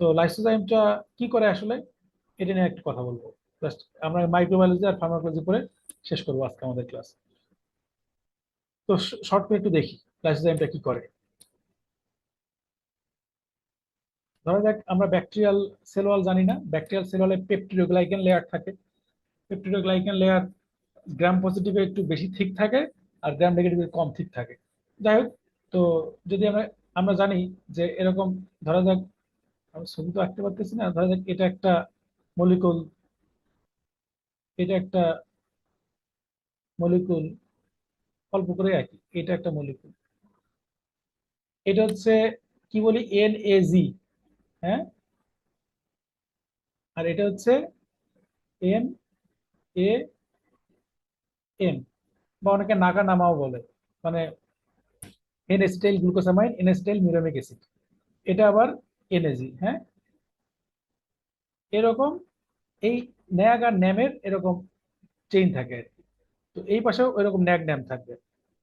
তো লাইসোজাইমটা কি করে আসলে? এটা নিয়ে একটু কথা বলব। জাস্ট আমরা মাইক্রোবায়োলজি আর ফার্মাকোলজি পরে শেষ করব আজকে আমাদের ক্লাস তো শর্ট করে একটু দেখি লাইসোজাইমটা কি করে। ধরা যাক আমরা ব্যাকটেরিয়াল সেল ওয়াল জানি না। ব্যাকটেরিয়াল সেল ওয়ালে পেপটিডোগ্লাইকেন লেয়ার থাকে। পেপটিডোগ্লাইকেন লেয়ার গ্রাম পজিটিভে একটু বেশি থিক থাকে আর গ্রাম নেগেটিভে কম থিক থাকে। যাই হোক, তো যদি আমরা আমরা জানি যে এরকম ধরা যাক আমি ছবি তো আঁকতে পারতেছি না। ধরা যাক এটা একটা মলিকুল, এটা একটা মলিকুল, অল্প করে আঁকি, এটা একটা মলিকুল। এটা হচ্ছে, কি বলি এন এ জি হ্যাঁ? আর এটা হচ্ছে এন এ এম বা অনেকে নাগা নামাও বলে। মানে N acetyl glucosamine N acetyl muramic acid এটা আবার এনএজি হ্যাঁ? এরকম এই ন্যাগ আর ন্যামের এরকম চেইন থাকে আর কি। তো এই পাশেও এরকম ন্যাগ ন্যাম থাকবে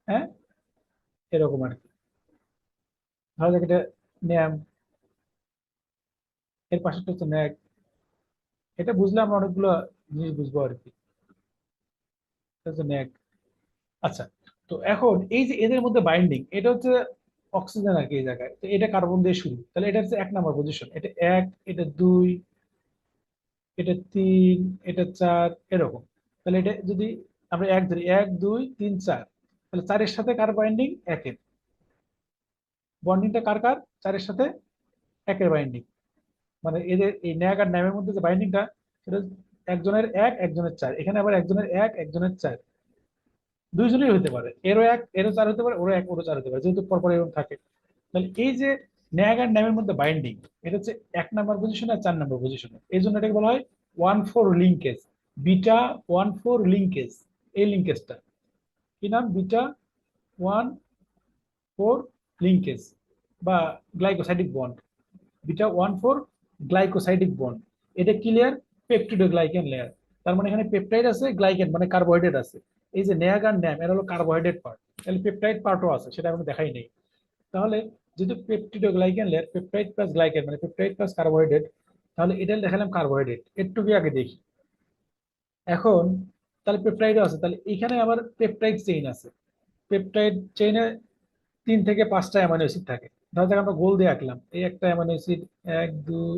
হ্যাঁ? এরকম আর কি। ধরা যাক এটা ন্যাম, এর পাশে হচ্ছে ন্যাগ। এটা বুঝলে আমরা অনেকগুলো জিনিস বুঝব আর কি। আচ্ছা তো এখন এই যে এদের মধ্যে বাইন্ডিং এটা হচ্ছে অক্সিজেন আর কি এই জায়গায়। তো এটা কার্বন দিয়ে শুরু। তাহলে এটা হচ্ছে এক নাম্বার পজিশন এটা এক, এটা দুই, এটা তিন, এটা চার, এরকম। তাহলে এটা যদি আমরা এক ধরি, এক, দুই, তিন, চার। তাহলে চারের সাথে কার বাইন্ডিং একের। বন্ডিংটা কার কার? চারের সাথে একের বাইন্ডিং মানে এদের এই ন্যাক আর ন্যামের মধ্যে যে বাইন্ডিংটা সেটা একজনের এক, একজনের চার। এখানে আবার একজনের এক, একজনের চার। দুইজনই হতে পারে। এরও এক, এরও চার হতে পারে, ওরও এক, ওরও চার হতে পারে, যেহেতু পরপর এরকম থাকে। তাহলে এই যে ন্যাগ আর ন্যামের মধ্যে বাইন্ডিং এটা হচ্ছে এক নাম্বার পজিশনে আর চার নাম্বার পজিশনে এই জন্য এটাকে বলা হয় one four linkage beta one four linkage এই লিঙ্কেজটা কি নাম? বিটা ওয়ান ফোর লিঙ্কেজ বা glycosidic bond beta one four glycosidic bond এটা ক্লিয়ার পেপটিডোগ্লাইকেন লেয়ার তার মানে এখানে পেপটাইড আছে গ্লাইকেন মানে কার্বোহাইড্রেট আছে। এই যে ন্যাগ আর ন্যাম এরা হলো কার্বোহাইড্রেট পার্ট তাহলে পেপটাইড পার্টও আছে, সেটা এখন দেখাই নেই। তাহলে যেহেতু peptidoglycan layer peptide plus glycan মানে পেপটাইড প্লাস কার্বোহাইড্রেট তাহলে এটা দেখালাম কার্বোহাইড্রেট একটু আগে দেখি। এখন তাহলে পেপটাইডও আছে, তাহলে এখানে আবার পেপটাইড চেইন আছে। পেপটাইড চেইনে তিন থেকে পাঁচটা অ্যামাইনো অ্যাসিড থাকে। ধরা যাক আমরা গোল দিয়ে আঁকলাম, এই একটা অ্যামাইনো অ্যাসিড এক দুই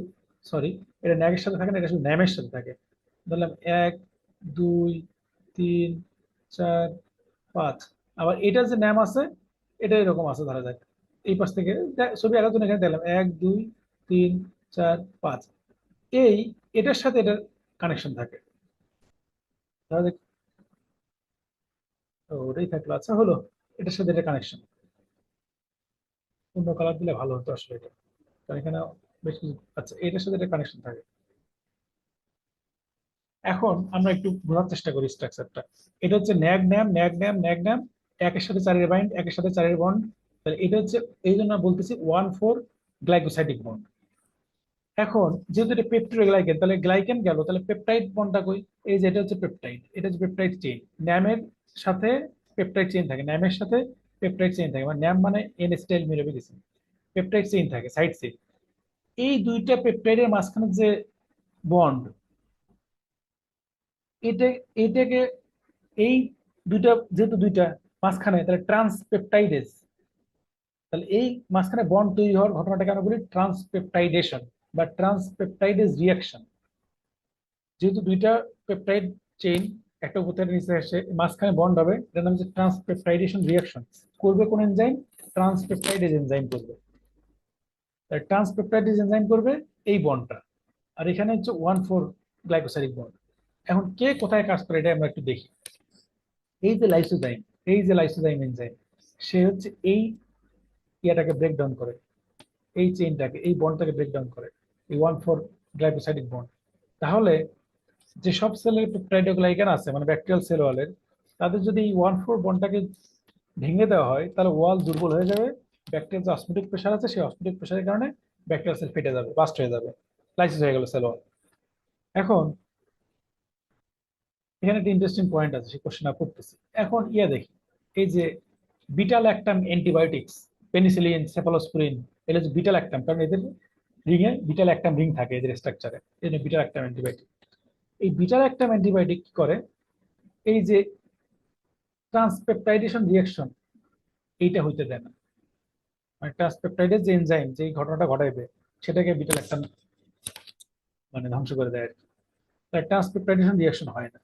সরি এটা ন্যাগের সাথে থাকে না, এটা শুধু ন্যামের সাথে থাকে। ধরলাম এক, দুই, তিন, চার, পাঁচ। আবার এটা যে ন্যাম আছে এটা এরকম আছে ধরা যাক। এই পাশ থেকে ছবি আঁকার জন্য এখানে দেখলাম এক, দুই, তিন, চার, পাঁচ। এই, এটার সাথে এটার কানেকশন থাকে। ওটাই থাকল। আচ্ছা হলো। এটার সাথে এটা কানেকশন অন্য কালার দিলে ভালো হতো আসলে এটা। কারণ এখানে বেশ কিছু আচ্ছা এটার সাথে এটা কানেকশন থাকে। এখন আমরা একটু বোঝার চেষ্টা করি স্ট্রাকচারটা এটা হচ্ছে NAG NAM NAG NAM NAG NAM একের সাথে চারের বাইন্ড একের সাথে চারের বন্ড তাহলে এটা হচ্ছে, এই জন্য বলতেছি ওয়ান ফোর গ্লাইকোসাইটিক বন্ড এখন যেহেতু এটা পেপটিডোগ্লাইকেন তাহলে গ্লাইকেন গেল, তাহলে পেপটাইড বন্ডটা কই? এই যে এটা হচ্ছে পেপটাইড এটা হচ্ছে পেপটাইড চেইন ন্যামের সাথে পেপটাইড চেইন থাকে ন্যামের সাথে পেপটাইড চেইন থাকে মানে ন্যাম মানে এন স্টাইল মিলবে গেছে পেপটাইড চেইন থাকে সাইড চেইন এই দুইটা পেপটাইডের মাঝখানে যে বন্ড এটা এটাকে এই দুইটা, যেহেতু দুইটা মাঝখানে, তাহলে ট্রান্সপেপটাইডেস তাহলে এই মাঝখানে বন্ড তৈরি হওয়ার ঘটনাটাকে আমরা বলি? ট্রান্সপেপটাইডেশন বা ট্রান্সপেপটাইডেস রিয়াকশন যেহেতু দুইটা পেপটাইড চেইন একটা উপর নিচে আসে মাঝখানে বন্ড হবে, এটার নাম হচ্ছে ট্রান্সপেপটাইডেশন রিয়াকশন করবে কোন এনজাইম ট্রান্সপেপটাইডেজ এনজাইম করবে। ট্রান্সপেপটাইডেজ এনজাইম করবে এই বন্ডটা আর এখানে হচ্ছে ওয়ান ফোর গ্লাইকোসাইডিক বন্ড এখন কে কোথায় কাজ করে, এটা আমরা একটু দেখি। এই যে লাইসোজাইম এই যে লাইসোজাইম এনজাইম সে হচ্ছে এই ইয়াটাকে ব্রেক ডাউন করে, এই চেইনটাকে এই বন্ডটাকে ব্রেক ডাউন করে, এই ওয়ান ফোর গ্লাইকোসাইডিক বন্ড তাহলে যে সব সেলের পেপটাইডোগ্লাইকান আছে মানে ব্যাকটেরিয়াল সেল ওয়ালের তাদের যদি এই ওয়ান ফোর বন্ডটাকে ভেঙে দেওয়া হয়, তাহলে ওয়াল দুর্বল হয়ে যাবে ব্যাকটেরিয়াল যে অসমেটিক প্রেশার আছে, সেই অসমেটিক প্রেশারের কারণে ব্যাকটেরিয়াল সেল ফেটে যাবে বাস্ট হয়ে যাবে লাইসিস হয়ে গেল সেল ওয়াল এখন এখানে একটা ইন্টারেস্টিং পয়েন্ট আছে, সেই কোশ্চেন করতেছি। এখন ইয়া দেখি, এই যে বিটাল অ্যাক্টাম অ্যান্টিবায়োটিক্স, পেনিসিলিন সেফালোস্পুরিন এগুলো যে বিটাল অ্যাক্টাম কারণ এদের রিংয়ে বিটাল অ্যাক্টাম রিং থাকে এদের স্ট্রাকচারে এই জন্য বিটাল অ্যাক্টাম অ্যান্টিবায়োটিক। এই বিটাল অ্যাক্টাম অ্যান্টিবায়োটিক কি করে? এই যে ট্রান্সপেপটাইডেশন রিয়াকশন এইটা হইতে দেয় না। মানে ট্রান্সপেপটাইডের যে এনজাইম যে ঘটনাটা ঘটাইবে, সেটাকে বিটাল অ্যাক্টাম মানে ধ্বংস করে দেয় আর কি। ট্রান্সপেপটাইডেশন রিয়াকশন হয় না।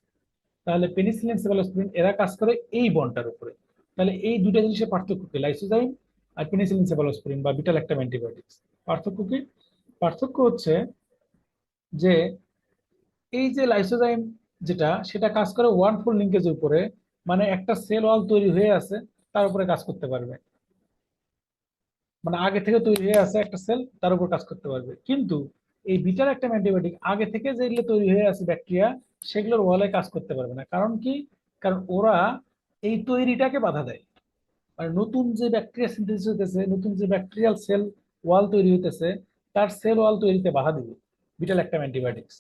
তাহলে পেনিসিলিন সেভালোস্পিরিন এরা কাজ করে এই বন্ডটার উপরে। তাহলে এই দুইটা জিনিসের পার্থক্য কি লাইসোজাইম আর পেনিসিলিন সেভালোস্পিরিন বা বিটাল অ্যাক্টাম অ্যান্টিবায়োটিক্স পার্থক্য কি? পার্থক্য হচ্ছে যে এই যে লাইসোজাইম যেটা, সেটা কাজ করে ওয়ান ফুল লিঙ্কেজের উপরে মানে একটা সেল ওয়াল তৈরি হয়ে আছে, তার উপরে কাজ করতে পারবে। মানে আগে থেকে তৈরি হয়ে আছে একটা সেল তার উপর কাজ করতে পারবে। কিন্তু এই বিটার একটা অ্যান্টিবায়োটিক আগে থেকে যেগুলো তৈরি হয়ে আছে ব্যাকটেরিয়া, সেগুলোর ওয়ালে কাজ করতে পারবে না। কারণ কি? কারণ ওরা এই তৈরিটাকে বাধা দেয়। মানে নতুন যে ব্যাকটেরিয়া সিনথেসিস হইতেছে, নতুন যে ব্যাকটেরিয়াল সেল ওয়াল তৈরি হইতেছে, তার সেল ওয়াল তৈরিতে বাধা দিবে বিটাল একটা অ্যান্টিবায়োটিক্স।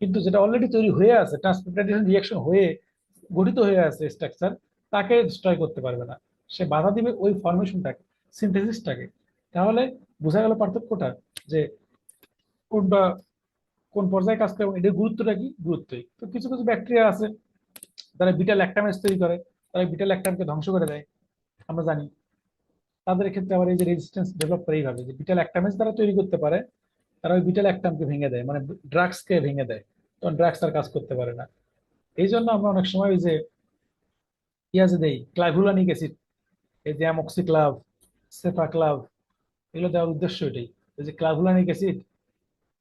কিন্তু যেটা অলরেডি তৈরি হয়ে আছে ট্রান্সপোর্টেশন রিয়াকশন হয়ে গঠিত হয়ে আছে স্ট্রাকচার তাকে ডিস্ট্রয় করতে পারবে না। সে বাধা দিবে ওই ফরমেশনটাকে সিনথেসিসটাকে তাহলে বোঝা গেল পার্থক্যটা যে কোনটা, কোন পর্যায়ে কাজ করে এবং এটার গুরুত্বটা কি? গুরুত্বই। তো কিছু কিছু ব্যাকটেরিয়া আছে তারা বিটা ল্যাকটামেজ তৈরি করে, তারা বিটা ল্যাকটামকে ধ্বংস করে দেয়, আমরা জানি। তাদের ক্ষেত্রে আবার এই যে রেজিস্ট্যান্স ডেভেলপ করে এইভাবে, যে বিটা ল্যাকটামেজ তারা তৈরি করতে পারে, তারা ওই বিটা ল্যাকটামকে ভেঙে দেয় মানে ড্রাগসকে ভেঙে দেয়, তখন ড্রাগস আর কাজ করতে পারে না। এই জন্য আমরা অনেক সময় ওই যে ইয়াজে দেই ক্লাইভুলানিক অ্যাসিড এই যে অ্যামক্সিক্লাভ সেফাক্লাভ এগুলো দেওয়ার উদ্দেশ্য এটাই। ওই যে ক্লাভুলানিক অ্যাসিড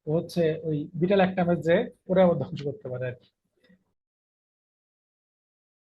হচ্ছে ওই বিটা একটা যে ওরা ধ্বংস করতে পারে আর কি।